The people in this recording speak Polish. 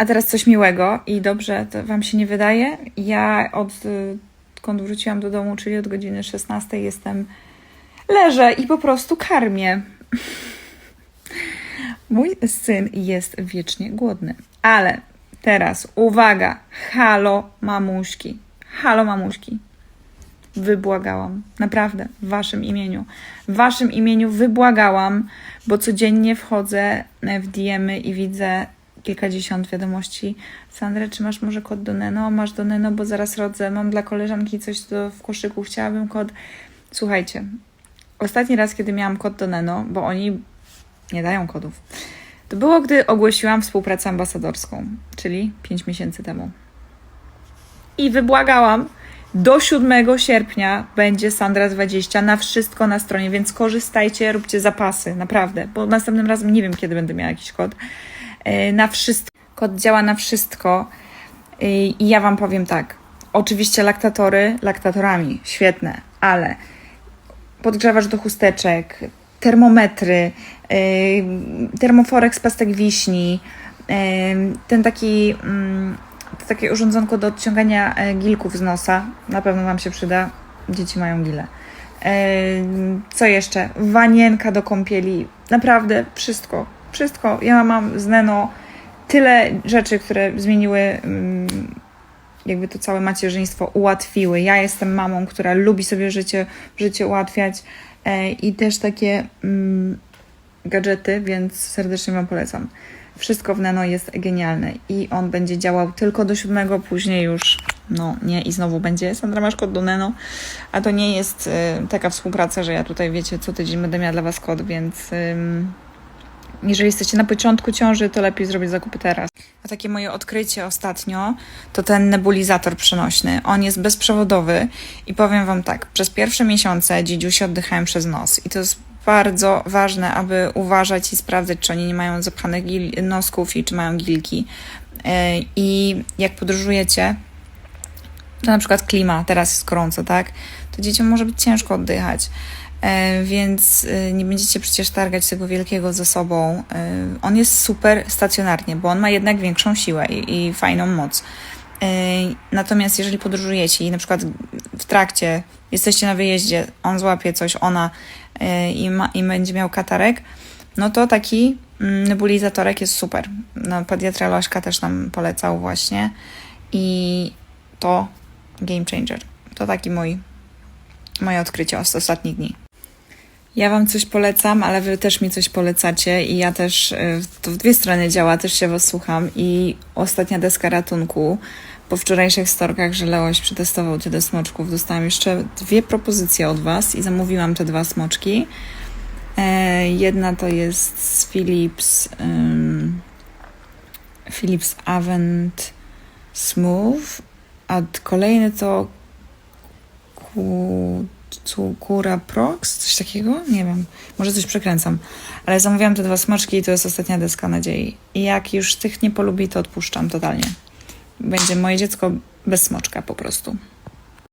A teraz coś miłego i dobrze, to Wam się nie wydaje? Ja odkąd wróciłam do domu, czyli od godziny 16, jestem. Leżę i po prostu karmię. Mój syn jest wiecznie głodny. Ale teraz uwaga, halo mamuśki. Halo mamuśki. Wybłagałam, naprawdę, w waszym imieniu. W waszym imieniu wybłagałam, bo codziennie wchodzę w diemy i widzę kilkadziesiąt wiadomości. Sandra, czy masz może kod do Neno? Masz do Neno, bo zaraz rodzę. Mam dla koleżanki coś do, w koszyku, chciałabym kod. Słuchajcie, ostatni raz, kiedy miałam kod do Neno, bo oni nie dają kodów, to było, gdy ogłosiłam współpracę ambasadorską, czyli 5 miesięcy temu. I wybłagałam, do 7 sierpnia będzie Sandra 20 na wszystko na stronie, więc korzystajcie, róbcie zapasy, naprawdę, bo następnym razem nie wiem, kiedy będę miała jakiś kod. Yy, Na wszystko. Kod działa na wszystko. Yy, I ja Wam powiem tak. Oczywiście laktatory laktatorami, świetne, ale podgrzewacz do chusteczek, termometry, yy, termoforek z pastek wiśni, ten taki, mm, to takie urządzonko do odciągania e, gilków z nosa, na pewno Wam się przyda, dzieci mają gile. Co jeszcze? Wanienka do kąpieli, naprawdę wszystko, wszystko. Ja mam z Neno tyle rzeczy, które zmieniły mm, jakby to całe macierzyństwo ułatwiły. Ja jestem mamą, która lubi sobie życie, życie ułatwiać e, i też takie mm, gadżety, więc serdecznie Wam polecam. Wszystko w Nano jest genialne i on będzie działał tylko do siódmego, później już no nie i znowu będzie Sandra masz kod do Nano, a to nie jest y, taka współpraca, że ja tutaj wiecie co tydzień będę miała dla Was kod, więc ym, jeżeli jesteście na początku ciąży, to lepiej zrobić zakupy teraz. A takie moje odkrycie ostatnio to ten nebulizator przenośny. On jest bezprzewodowy i powiem Wam tak, przez pierwsze miesiące dzidziusi oddychają przez nos i to jest bardzo ważne, aby uważać i sprawdzać, czy oni nie mają zapchanych nosków i czy mają gilki. Yy, I jak podróżujecie, to na przykład klima, teraz jest gorąco, tak? To dzieciom może być ciężko oddychać. E, więc e, nie będziecie przecież targać tego wielkiego ze sobą. E, On jest super stacjonarnie, bo on ma jednak większą siłę i, i fajną moc. Natomiast jeżeli podróżujecie i na przykład w trakcie jesteście na wyjeździe, on złapie coś, ona i, ma, i będzie miał katarek, no to taki mm, nebulizatorek jest super. No, pediatra Lośka też nam polecał właśnie i to game changer. To taki mój, moje odkrycie z ostatnich dni. Ja Wam coś polecam, ale Wy też mi coś polecacie i ja też, y, to w dwie strony działa, też się Was słucham i ostatnia deska ratunku. Po wczorajszych storkach, że Leoś przetestował tyle smoczków, dostałam jeszcze dwie propozycje od Was i zamówiłam te dwa smoczki. E, jedna to jest z Philips, ym, Philips Avent Smooth, a kolejny to Cukura Prox, coś takiego? Nie wiem, może coś przekręcam. Ale zamówiłam te dwa smaczki i to jest ostatnia deska nadziei. I jak już tych nie polubi, to odpuszczam totalnie. Będzie moje dziecko bez smoczka po prostu.